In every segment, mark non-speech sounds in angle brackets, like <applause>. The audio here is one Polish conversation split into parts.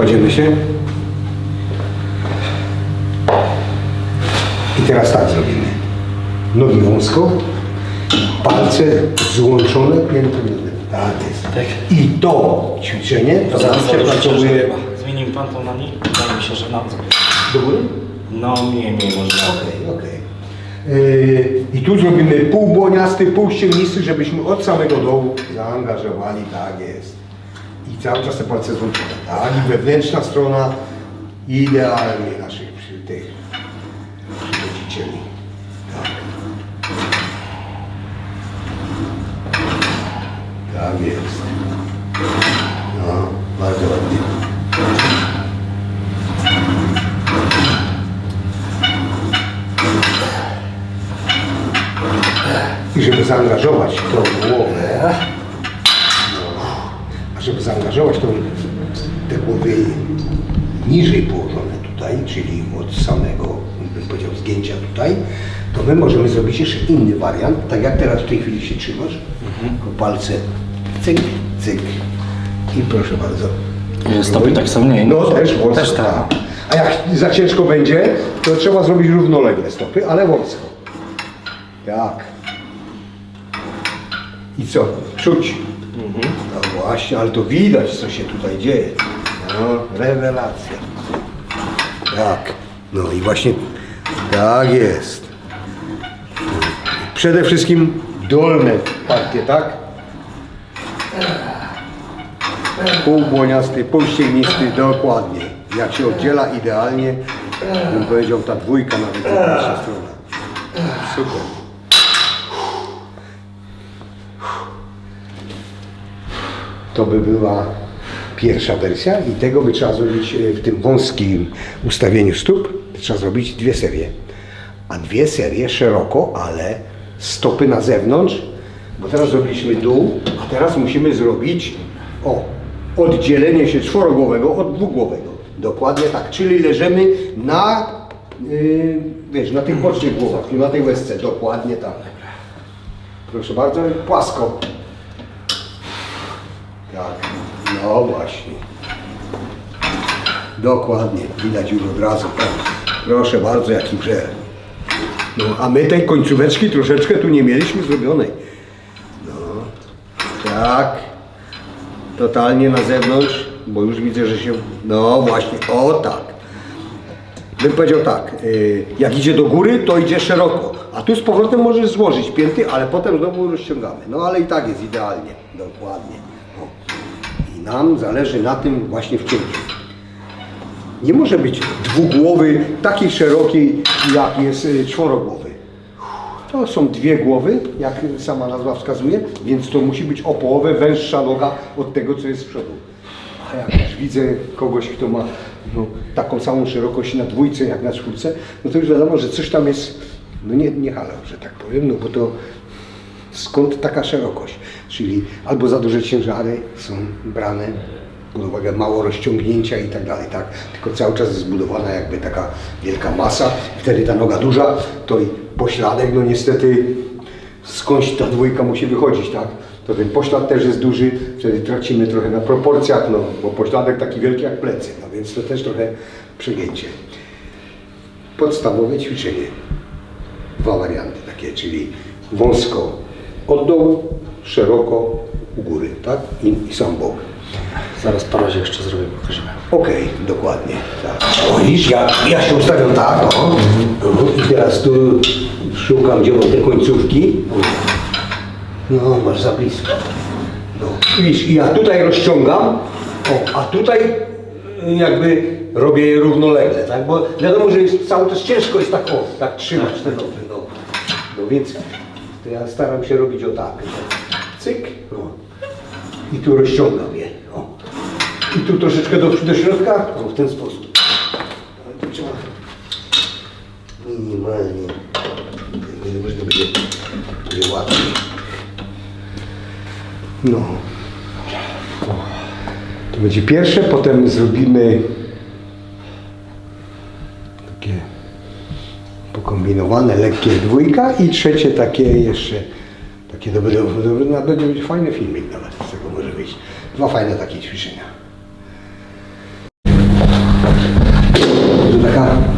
Kładziemy się. I teraz tak zrobimy. Nogi wąsko, palce złączone piętą jednym. Tak jest. Tak. I to ćwiczenie to zawsze pracuje Zmienił pan to na niej? Wydaje mi się, że nam zrobił. do góry? No mniej, mniej może. Okej, okej. Yy, I tu zrobimy pół błoniasty, pół ścięgnisty, żebyśmy od samego dołu zaangażowali, tak jest. I cały czas te palce złączone, tak? I wewnętrzna strona idealnie naszych przy tych przychodzicieli. Tak. Tak jest. No, bardzo ładnie. I żeby zaangażować tą głowę, żeby zaangażować tą, te głowy niżej położone tutaj, czyli od samego, bym powiedział, zgięcia tutaj, to my możemy zrobić jeszcze inny wariant, tak jak teraz w tej chwili się trzymasz, tylko palce cyk, cyk i proszę bardzo. Stopy tak są mniej. No też wąsko. Też tak. A jak za ciężko będzie, to trzeba zrobić równolegle stopy, ale wąsko. Tak. I co? Czuć. No właśnie, ale to widać, co się tutaj dzieje. No, rewelacja. Tak. No i właśnie tak jest. Przede wszystkim dolne partie, tak? Półbłoniasty, półściegnisty, dokładnie. Jak się oddziela idealnie, bym powiedział ta dwójka nawet z strona. Super. To by była pierwsza wersja i tego by trzeba zrobić e, w tym wąskim ustawieniu stóp, trzeba zrobić dwie serie. A dwie serie szeroko, ale stopy na zewnątrz, bo teraz zrobiliśmy dół, a teraz musimy zrobić o, oddzielenie się czworogłowego od dwugłowego. Dokładnie tak, czyli leżymy na, yy, wiesz, na tych bocznych głowach, na tej łezce, dokładnie tak. Proszę bardzo, płasko. Tak, no właśnie. Dokładnie, widać już od razu. Tak. Proszę bardzo, jaki brzeg. No, a my tej końcóweczki troszeczkę tu nie mieliśmy zrobionej. No, tak. Totalnie na zewnątrz, bo już widzę, że się... No właśnie, o tak. Bym powiedział tak, y, jak idzie do góry, to idzie szeroko, a tu z powrotem możesz złożyć pięty, ale potem znowu rozciągamy. No ale i tak jest idealnie, dokładnie. Nam zależy na tym właśnie w. Nie może być dwugłowy takiej szerokiej, jak jest y, czworogłowy. To są dwie głowy, jak sama nazwa wskazuje, więc to musi być o połowę węższa noga od tego, co jest z przodu. A jak już widzę kogoś, kto ma no, taką samą szerokość na dwójce jak na czwórce, no to już wiadomo, że coś tam jest, no nie, nie halał, że tak powiem, no bo to skąd taka szerokość? Czyli albo za duże ciężary są brane pod uwagę mało rozciągnięcia i tak dalej, tak? Tylko cały czas jest zbudowana jakby taka wielka masa, wtedy ta noga duża, to i pośladek, no niestety skądś ta dwójka musi wychodzić, tak? To ten poślad też jest duży, wtedy tracimy trochę na proporcjach, no bo pośladek taki wielki jak plecy, no więc to też trochę przegięcie. Podstawowe ćwiczenie. Dwa warianty takie, czyli wąsko od dołu, szeroko u góry, tak? I, i sam bok. Zaraz po razie jeszcze zrobię, pokażemy. Okej, dokładnie. Tak. O, widzisz, ja, ja się ustawiam tak, o. Mhm. I teraz tu szukam, gdzie mam te końcówki. No, masz za blisko. No. Widzisz, i ja tutaj rozciągam, o, a tutaj y, jakby robię je równolegle, tak? Bo wiadomo, że jest cały czas ciężko jest tak, o, tak trzymać te nogi, no. No więc to ja staram się robić o tak. Cyk. I tu rozciągam je, o. I tu troszeczkę do, do środka, o, w ten sposób. Ale to trzeba minimalnie. Może to będzie, będzie łatwiej. No. To będzie pierwsze, potem zrobimy takie pokombinowane, lekkie dwójka i trzecie takie jeszcze, takie dobre, dobre, no, będzie będzie fajny filmik nawet z tego może wyjść. Dwa fajne takie ćwiczenia.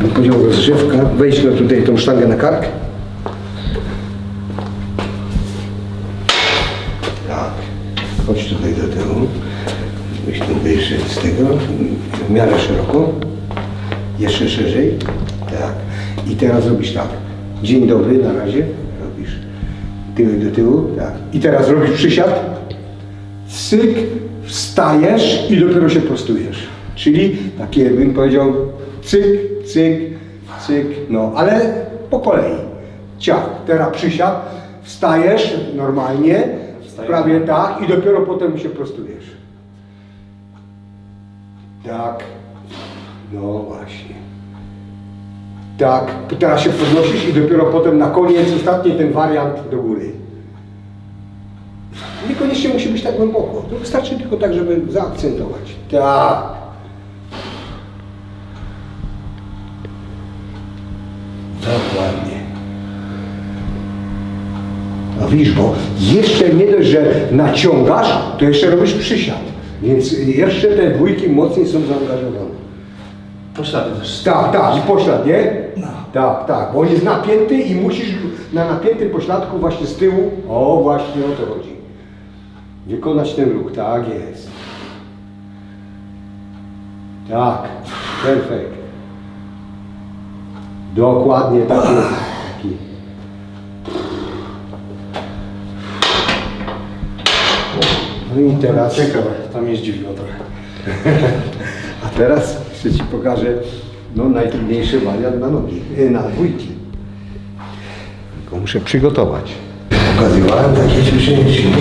bym powiedział rozgrzewka, wejdź no tutaj tą sztangę na kark. Tak. Chodź tutaj do tyłu. Weź tu wyżej z tego, w miarę szeroko. Jeszcze szerzej. Tak. I teraz robisz tak. Dzień dobry na razie. Tyłek do tyłu. Tak. I teraz robisz przysiad. Cyk, wstajesz i dopiero się prostujesz. Czyli takie bym powiedział cyk, cyk, cyk, no ale po kolei. Ciach, teraz przysiad, wstajesz normalnie, prawie tak i dopiero potem się prostujesz. Tak, no właśnie. Tak, teraz się podnosisz i dopiero potem na koniec, ostatni ten wariant do góry. Niekoniecznie musi być tak głęboko. To wystarczy tylko tak, żeby zaakcentować. Tak. Dokładnie. No widzisz, bo jeszcze nie dość, że naciągasz, to jeszcze robisz przysiad. Więc jeszcze te dwójki mocniej są zaangażowane. Poślady też. Tak, tak, i poślad, nie? Tak, tak, bo on jest napięty i musisz na napiętym pośladku właśnie z tyłu, o właśnie o to chodzi. Wykonać ten ruch, tak jest. Tak, perfekt. Dokładnie tak jest. Taki. No i teraz... Ciekawe, to mnie zdziwiło trochę. <laughs> A teraz chcę Ci pokażę no, najtrudniejszy wariant na nogi, e, na dwójki. Tylko muszę przygotować. Pokazywałem takie ćwiczenie silnie.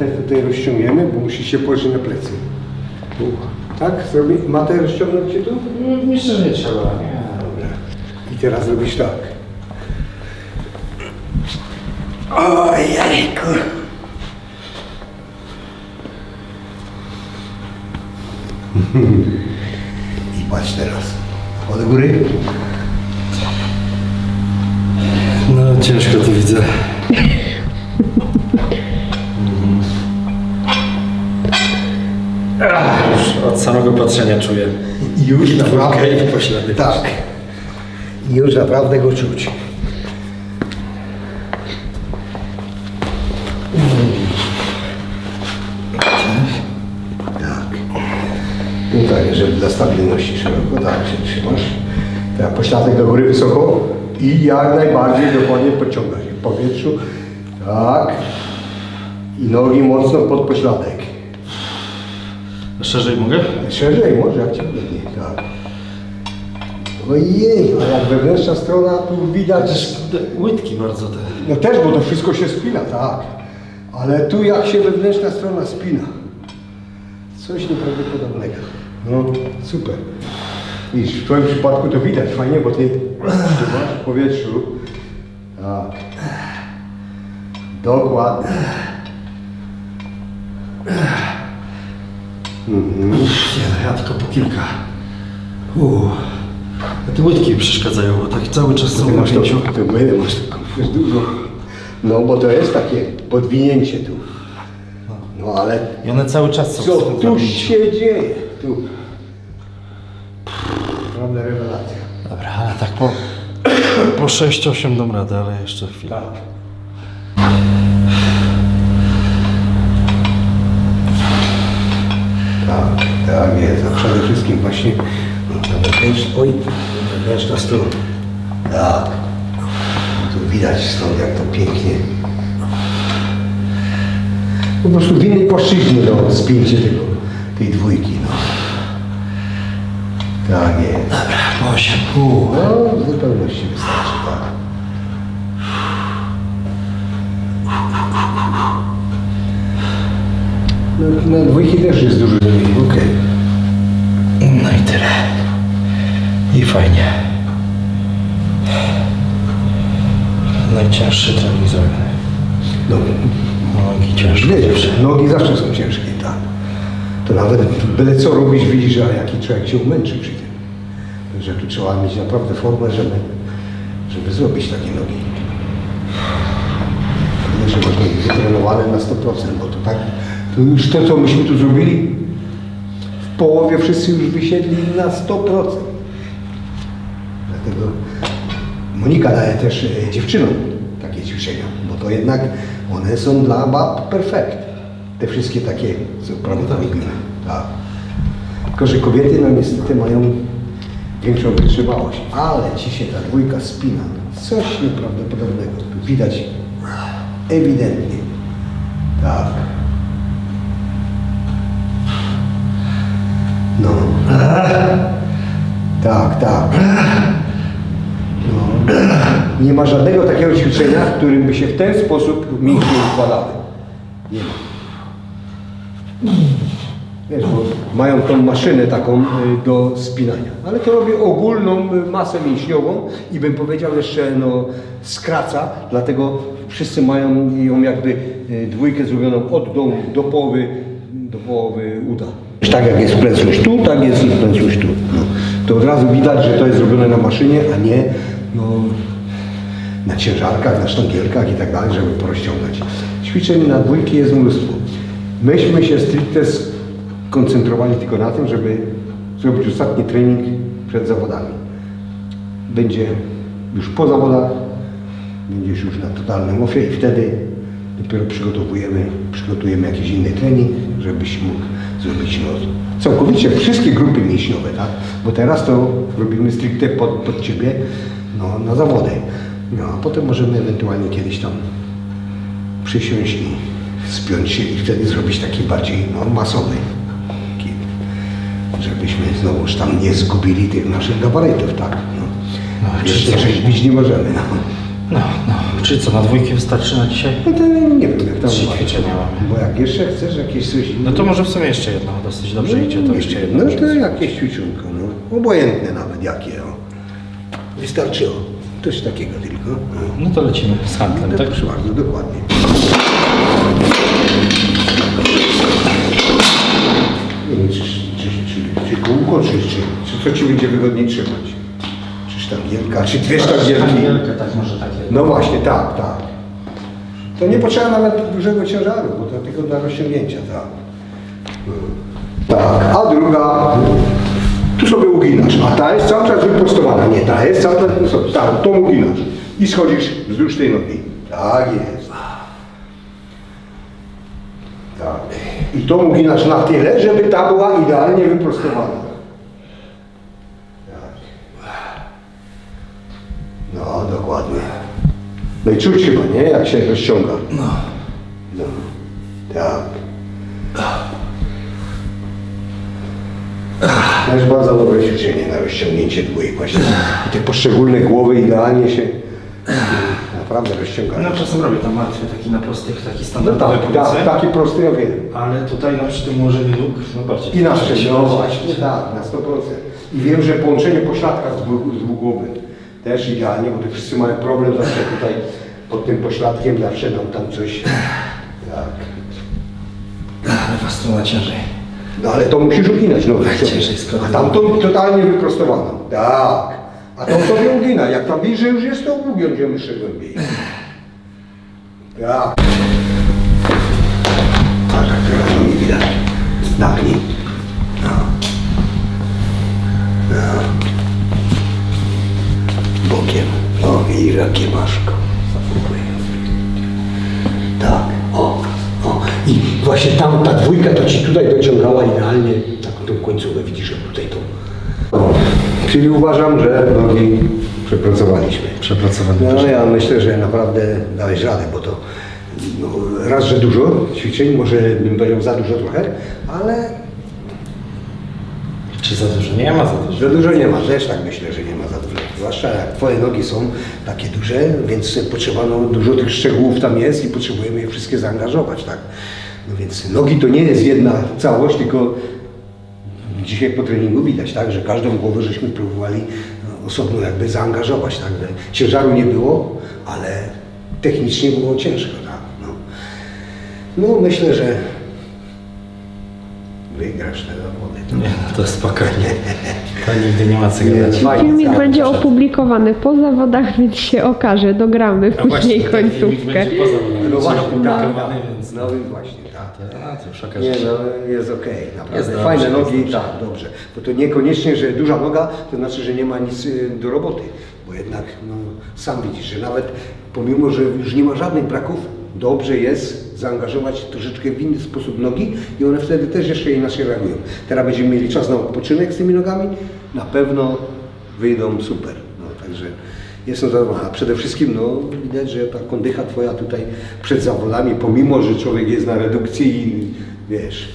Matę tutaj rozciągniemy, bo musi się położyć na plecy. Tu. Tak? Zrobi... Matę rozciągnąć Cię tu? Myślę, że nie trzeba, nie. Dobra. I teraz robisz tak. Ojejku. I patrz teraz. Od góry. No ciężko to widzę. Od samego patrzenia czuję. Już I naprawdę. i poślady. Tak. Już naprawdę go czuć. Tak. No tak, żeby dla stabilności szeroko, tak się trzymasz. Tak, pośladek do góry wysoko i jak najbardziej dokładnie podciągać w powietrzu. Tak. I nogi mocno pod pośladek. Szerzej mogę? Szerzej może, jak Cię wygodnie. Tak. Ojej, a jak wewnętrzna strona tu widać... Łydki bardzo te. No też, bo to wszystko się spina, tak. Ale tu jak się wewnętrzna strona spina. Coś nieprawdopodobnego. No, super. Widzisz, w Twoim przypadku to widać fajnie, bo Ty trzymasz w powietrzu. Tak. Dokładnie. Mhm. Nie, no ja tylko po kilka. Uuu. A te łydki mi przeszkadzają, bo tak cały czas są na masz to, pięciu. to my masz taką już dużo. No bo to jest takie podwinięcie tu. No ale I one cały czas są co w tym tu napięciu. się dzieje? Tu. Prawda rewelacja. Dobra, ale tak po, po 6-8 dam radę, ale jeszcze chwilę. Tak. Tak, tak jest. A przede wszystkim właśnie no, oj, wewnętrzna strona. Tak. Tu widać stąd jak to pięknie. Po prostu w innej płaszczyźnie do spięcie tego, tej dwójki. No. Tak jest. Dobra, po 8. No, w zupełności wystarczy, tak. Na, na dwójki też jest dużo mniej. Okej. No i tyle. I fajnie. Najcięższy trening zrobiony. No, Nogi ciężkie. wiesz, nogi zawsze są ciężkie, tak. To nawet byle co robisz, widzisz, a jaki człowiek się umęczy przy tym. Że tu trzeba mieć naprawdę formę, żeby, żeby zrobić takie nogi. Nie, że można być wytrenowane na 100%, bo to tak, to już to, co myśmy tu zrobili, w połowie wszyscy już wysiedli na 100%. Dlatego Monika daje też e, dziewczynom takie ćwiczenia, bo to jednak one są dla bab perfekt. Te wszystkie takie, co prawdopodobnie. Tak. Tylko, że kobiety no niestety mają większą wytrzymałość. Ale ci się ta dwójka spina. Coś nieprawdopodobnego. Widać ewidentnie. Tak. No. Tak, tak. No. Nie ma żadnego takiego ćwiczenia, w którym by się w ten sposób mięśnie układały. Nie ma. Wiesz, bo mają tą maszynę taką y, do spinania, ale to robi ogólną y, masę mięśniową i bym powiedział jeszcze no, skraca, dlatego wszyscy mają ją jakby y, dwójkę zrobioną od dołu do połowy, do połowy uda. Tak jak jest prędkość tu, tak jest i prędkość tu. No. To od razu widać, że to jest zrobione na maszynie, a nie no, na ciężarkach, na sztangielkach i tak dalej, żeby porozciągać. Ćwiczeń na dwójki jest mnóstwo. Myśmy się stricte skoncentrowali tylko na tym, żeby zrobić ostatni trening przed zawodami. Będzie już po zawodach, będziesz już na totalnym ofie i wtedy dopiero przygotowujemy, przygotujemy jakiś inny trening, żebyś mógł zrobić całkowicie wszystkie grupy mięśniowe, tak? Bo teraz to robimy stricte pod, pod Ciebie no, na zawody. No, a potem możemy ewentualnie kiedyś tam przysiąść i spiąć się i wtedy zrobić taki bardziej no, masowy. Żebyśmy znowuż tam nie zgubili tych naszych gabarytów, tak? No. No, Jeszcze nie możemy. No. No, no. Czy co, na dwójkę wystarczy na dzisiaj? No to nie wiem jak tam Trzy uważasz. ćwiczenia mamy. Bo jak jeszcze chcesz jakieś coś No to może w sumie jeszcze jedno, dosyć dobrze idzie, to jeszcze jedno. No to jakieś ćwiczonko, no. Obojętne nawet jakie, o. Wystarczy, o. Coś takiego tylko. No. No to lecimy z handlem, tak? Proszę bardzo, dokładnie. Nie wiem, czy, czy, czy, czy kółko, czy, czy, czy co Ci będzie wygodniej trzymać? Sztangielka, czy dwie sztangielki? tak może takie. No właśnie, tak, tak. To nie potrzeba nawet dużego ciężaru, bo to tylko dla rozciągnięcia, tak. Tak, a druga, tu sobie uginasz, a ta jest cały czas wyprostowana. Nie, ta jest cały czas wyprostowana. Tak, tą uginasz i schodzisz wzdłuż tej nogi. Tak jest. Tak. I tą uginasz na tyle, żeby ta była idealnie wyprostowana. No, dokładnie. No i czuć chyba, nie? Jak się rozciąga. No. No. Tak. To jest bardzo dobre ćwiczenie na rozciągnięcie dwójek właśnie. I te poszczególne głowy idealnie się naprawdę rozciągają. No czasem robię tam martwy taki na prostych, taki No standardowy tak, tak, taki prosty ja wiem. Ale tutaj na przy tym ułożeniu nóg, no bardziej. I na szczęście, no właśnie, tak, na 100%. I wiem, że połączenie pośladka z, dwu- z dwugłowy też idealnie, bo to wszyscy mają problem zawsze tutaj pod tym pośladkiem, zawsze nam tam coś... Tak. Ale was to ma ciężej. No ale to musisz uginać, no. Tak, ciężej skoro- A tamtą totalnie wyprostowaną. Tak. A tą sobie ugina. Jak tam że już jest, to ją jeszcze głębiej. Tak. Tak, tak, teraz to nie widać. Napnij. No. No. Bokiem. O, i jakie masz. Tak, o, o. I właśnie tam ta dwójka to ci tutaj dociągała idealnie taką tą końcówkę, widzisz, że tutaj to. O, czyli uważam, że nogi przepracowaliśmy. Przepracowany No ja myślę, że naprawdę dałeś radę, bo to no, raz, że dużo ćwiczeń, może bym powiedział za dużo trochę, ale Czy za dużo? Nie ma za dużo. za dużo nie ma, też tak myślę, że nie ma za dużo. Zwłaszcza jak twoje nogi są takie duże, więc potrzeba no, dużo tych szczegółów tam jest i potrzebujemy je wszystkie zaangażować, tak? No więc nogi to nie jest jedna całość, tylko dzisiaj po treningu widać, tak, że każdą głowę żeśmy próbowali no, osobno jakby zaangażować, tak, że ciężaru nie było, ale technicznie było ciężko, tak, no. No myślę, że wygrasz te zawody. to- Nie, no to spokojnie. To nigdy nie ma co. Filmik będzie opublikowany po zawodach, więc się okaże, dogramy A właśnie, później ten filmik końcówkę. będzie poza No właśnie, opublikowany, tak, więc... no więc właśnie, tak. A, to już okaże Nie, się. no jest okej, naprawdę. Jest dobrze, Fajne jest nogi, dobrze. tak, dobrze. Bo to niekoniecznie, że duża noga, to znaczy, że nie ma nic y, do roboty. Bo jednak, no, sam widzisz, że nawet pomimo, że już nie ma żadnych braków, dobrze jest zaangażować troszeczkę w inny sposób nogi i one wtedy też jeszcze inaczej reagują. Teraz będziemy mieli czas na odpoczynek z tymi nogami, na pewno wyjdą super. No, także jestem zadowolony. A przede wszystkim no, widać, że ta kondycha Twoja tutaj przed zawodami, pomimo, że człowiek jest na redukcji i wiesz,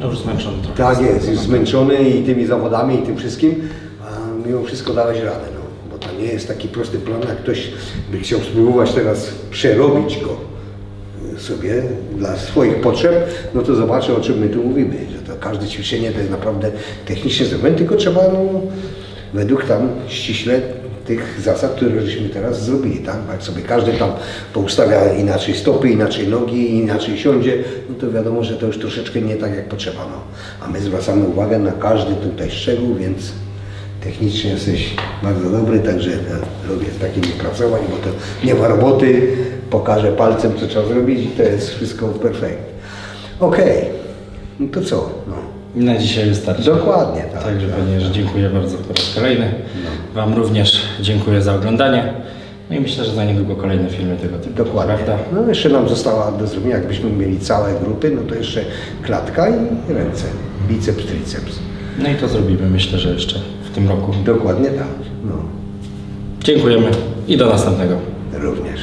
No już zmęczony trochę. tak jest, jest zmęczony i tymi zawodami i tym wszystkim, a mimo wszystko dałeś radę, no. Bo to nie jest taki prosty plan, jak ktoś by chciał spróbować teraz przerobić go sobie dla swoich potrzeb, no to zobaczę o czym my tu mówimy, że to każde ćwiczenie to jest naprawdę technicznie zrobione, tylko trzeba no, według tam ściśle tych zasad, które żeśmy teraz zrobili, tak? Jak sobie każdy tam poustawia inaczej stopy, inaczej nogi, inaczej siądzie, no to wiadomo, że to już troszeczkę nie tak jak potrzeba, no. A my zwracamy uwagę na każdy tutaj szczegół, więc technicznie jesteś bardzo dobry, także ja lubię z takimi pracować, bo to nie ma roboty, pokażę palcem, co trzeba zrobić i to jest wszystko perfekt. Okej, no to co? No. Na dzisiaj wystarczy. Dokładnie, tak. Także tak, panie Jerzy, dziękuję bardzo po raz kolejny. Wam również dziękuję za oglądanie. No i myślę, że za niedługo kolejne filmy tego typu. Dokładnie. Prawda? No jeszcze nam została do zrobienia, jakbyśmy mieli całe grupy, no to jeszcze klatka i ręce, biceps, triceps. No i to zrobimy, myślę, że jeszcze tym roku. Dokładnie tak, no, Dziękujemy i do następnego. również.